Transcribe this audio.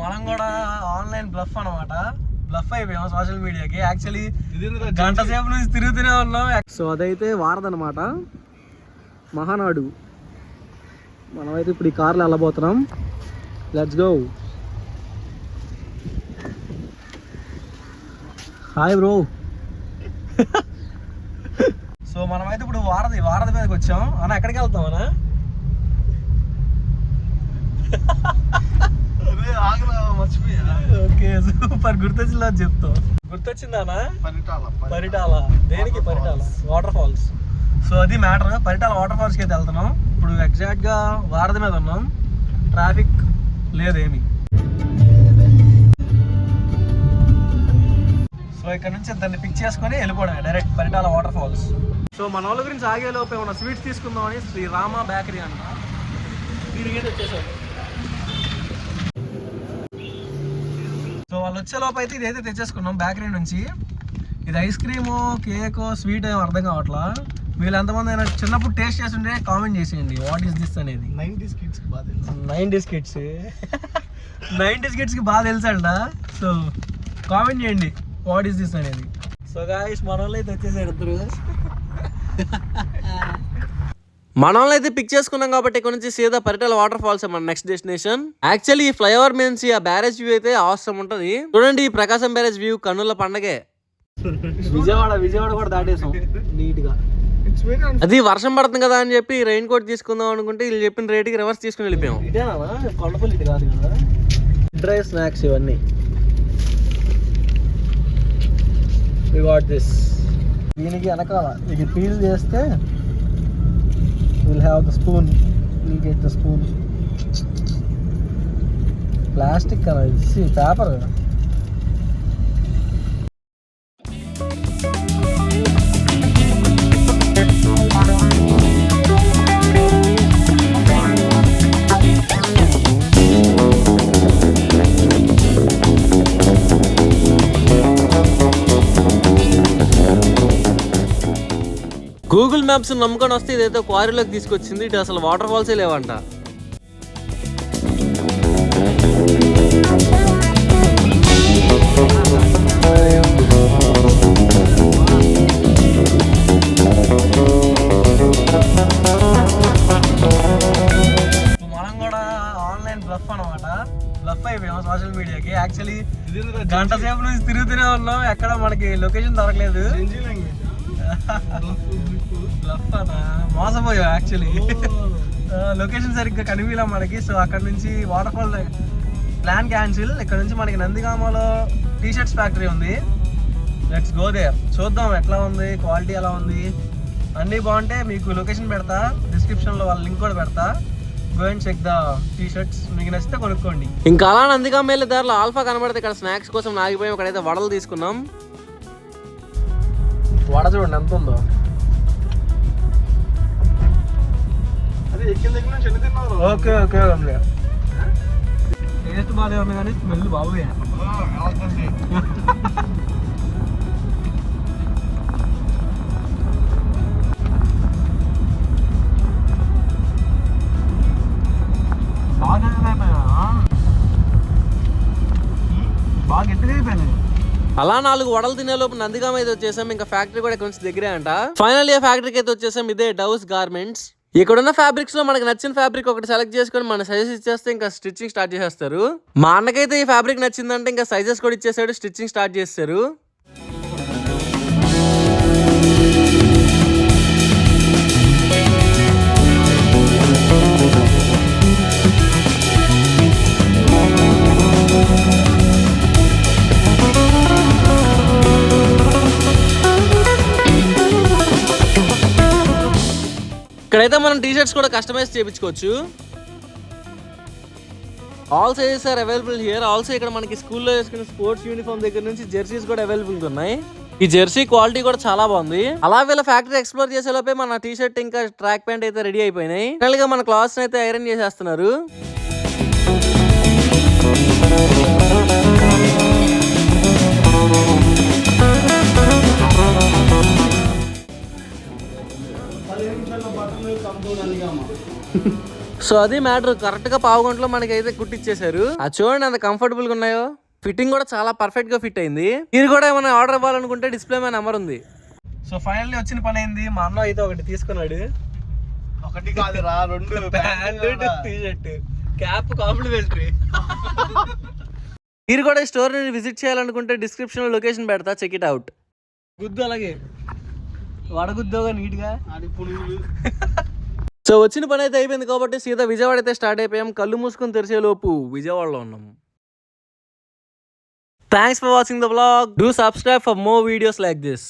మనం కూడా online bluff అనమాట బ్లఫ్ అయిపోయాం సోషల్ మీడియాకి. యాక్చువల్లీ గంట సేపు నుంచి తిరుగుతూనే ఉన్నాం. సో అదైతే వారదనమాట మహానాడు. మనమైతే ఇప్పుడు ఈ కార్లో వెళ్ళబోతున్నాం. Let's go hi bro so మనమైతే ఇప్పుడు వారధి వారధి మీదకి వచ్చాం. అన్న ఎక్కడికి వెళ్తాం అన్న? Okay super. గుర్తొచ్చిందా చెప్తాం. గుర్తొచ్చిందా అన్న పరిటాల. దేనికి పరిటాల? వాటర్ ఫాల్స్ సో అది మ్యాటర్. పరిటాల వాటర్ ఫాల్స్కి అయితే వెళ్తున్నాం. ఇప్పుడు ఎగ్జాక్ట్గా వారధి మీద ఉన్నాం. ట్రాఫిక్ లేదేమి. సో ఇక్కడ నుంచి దాన్ని పిక్ చేసుకొని వెళ్ళిపోవడమే direct Paritala water falls so మన వాళ్ళ గురించి ఆగే లోపు ఏమన్నా స్వీట్స్ తీసుకుందామని శ్రీ రామ బేకరీ అంట దీనికి వచ్చేసారు సో వాళ్ళు వచ్చే లోపు అయితే ఇదైతే తెచ్చేసుకున్నాం. బేకరీ నుంచి. ఇది ఐస్ క్రీము కేక్ స్వీట్ ఏం అర్థం కావట్లా? వీళ్ళు ఎంతమంది అయినా చిన్నప్పుడు టేస్ట్ చేస్తుంటే కామెంట్ చేసేయండి. వాట్ ఈస్ దిస్ అనేది? నైన్టీస్ కిడ్స్ బాగా తెలుసు. నైంటీస్ కిడ్స్ నైంటీస్ కిడ్స్కి బాగా తెలుసంట. సో కామెంట్ చేయండి. వాట్ ఈస్ దిస్ అనేది? సో గాయస్ మన వాళ్ళు అయితే వచ్చేసారు ఇద్దరు. మనల్ని అయితే పిక్ చేసుకున్నాం కాబట్టి ఇక్కడ నుంచి సీదా పరిటల వాటర్ ఫాల్స్ మన నెక్స్ట్ డెస్టినేషన్ యాక్చువల్లీ ఈ ఫ్లైఓవర్ మీద నుంచి ఆ బ్యారేజ్ వ్యూ అయితే అవసరం ఉంటది. చూడండి ఈ ప్రకాశం బ్యారేజ్ వ్యూ కన్నుల పండగే. విజయవాడ విజయవాడ కూడా దాటేసాం నీట్గా అది వర్షం పడుతుంది కదా అని చెప్పి రెయిన్ కోట్ తీసుకుందాం అనుకుంటే వీళ్ళు చెప్పిన రేటుకి రివర్స్ తీసుకుని వెళ్ళిపోయాం. కొండపల్లి కాదు కదా? డ్రై స్నాక్స్ ఇవన్నీ. దిస్ దీనికి వెనకాల ఇది పీల్ చేస్తే We'll have the spoon. We'll get the spoon. Plastic, see, paper. Google Maps నమ్ముకొని వస్తే ఇదైతే క్వారీలోకి తీసుకొచ్చింది ఇటు అసలు వాటర్ ఫాల్సే లేవంట. మనం కూడా ఆన్లైన్ బ్లఫ్ అనమాట బ్లఫ్ అయిపోయాం సోషల్ మీడియాకి యాక్చువల్లీ గంట సేపు నుంచి తిరుగుతూనే ఉన్నాం. ఎక్కడ మనకి లొకేషన్ దొరకలేదు. మోసపోయాం యాక్చువల్లీ లొకేషన్ సరిగ్గా కనిపించలే మనకి. సో అక్కడ నుంచి వాటర్ ఫాల్ ప్లాన్ క్యాన్సిల్ ఇక్కడ నుంచి మనకి నందిగామలో టీ షర్ట్స్ ఫ్యాక్టరీ ఉంది. లెట్స్ గో దేర్ చూద్దాం ఎట్లా ఉంది క్వాలిటీ ఎలా ఉంది. అన్నీ బాగుంటే మీకు లొకేషన్ పెడతా. డిస్క్రిప్షన్లో వాళ్ళ లింక్ కూడా పెడతా. Go and check the T shirts మీకు నచ్చితే కొనుక్కోండి. ఇంకా అలా నందిగామ వెళ్ళే దారిలో ఆల్ఫా కనబడితే ఇక్కడ స్నాక్స్ కోసం నాగిపోయి ఇక్కడైతే వడలు తీసుకున్నాం. వడ చూడండి ఎంత ఉందో. ఓకే ఓకే ఉంది టేస్ట్ బాగానే ఉంది కానీ స్మెల్ బాగుంది అలా నాలుగు వడలు తినే లోపు నందిగామ అయితే వచ్చేసాం. ఇంకా ఫ్యాక్టరీ కూడా కొంచెం దగ్గరే అంట. ఫైనల్ ఇయర్ ఫ్యాక్టరీకి అయితే వచ్చేసాం. ఇదే డౌస్ గార్మెంట్స్ ఇక్కడున్న ఫ్యాబ్రిక్స్లో మనకి నచ్చిన ఫ్యాబ్రిక్ ఒకటి సెలెక్ట్ చేసుకొని మన సైజెస్ ఇచ్చేస్తే ఇంకా స్టిచ్చింగ్ స్టార్ట్ చేసేస్తారు. మా అన్నకైతే ఈ ఫ్యాబ్రిక్ నచ్చిందంటే ఇంకా సైజెస్ కూడా ఇచ్చేసాడు స్టిచ్చింగ్ స్టార్ట్ చేస్తారు ఇక్కడైతే మనం టీ షర్ట్స్ కూడా కస్టమైజ్ చేయించుకోవచ్చు. All sizes are available here also ఇక్కడ మనకి స్కూల్లో వేసుకున్న స్పోర్ట్స్ యూనిఫామ్ దగ్గర నుంచి జెర్సీస్ కూడా అవైలబుల్ ఉన్నాయి. ఈ జెర్సీ క్వాలిటీ కూడా చాలా బాగుంది. అలా వీళ్ళ ఫ్యాక్టరీ ఎక్స్ప్లోర్ చేసే లోపే మన టీ షర్ట్ ఇంకా ట్రాక్ ప్యాంట్ అయితే రెడీ అయిపోయినాయి. ఫైనల్గా మన క్లాత్స్ అయితే ఐరన్ చేసేస్తున్నారు. సో అది మ్యాటర్. కరెక్ట్గా పావు గంటలో మనకి అయితే కుట్టిచ్చేసారు అది చూడండి అంత కంఫర్టబుల్గా ఉన్నాయో. ఫిట్టింగ్ కూడా చాలా పర్ఫెక్ట్గా ఫిట్ అయింది. మీరు కూడా ఏమైనా ఆర్డర్ ఇవ్వాలనుకుంటే డిస్ప్లే మీద నెంబర్ ఉంది. సో ఫైనల్లీ వచ్చిన పని అయింది మా అన్న అయితే ఒకటి తీసుకున్నాడు. ఒకటి కాదు రా రెండు ప్యాంట్ టీషర్ట్ క్యాప్ కాంప్లిమెంటరీ. మీరు కూడా స్టోర్ని విజిట్ చేయాలనుకుంటే డిస్క్రిప్షన్లో లొకేషన్ పెడతా చెక్ ఇట్ అవుట్ గుద్దు అలాగే. వడగుద్దోగా నీట్గా సో వచ్చిన పని అయితే అయిపోయింది కాబట్టి సీదా విజయవాడ అయితే స్టార్ట్ అయిపోయాం. కళ్ళు మూసుకొని తెరిచే లోపు విజయవాడలో ఉన్నాం. Thanks for watching the blog do subscribe for more videos like this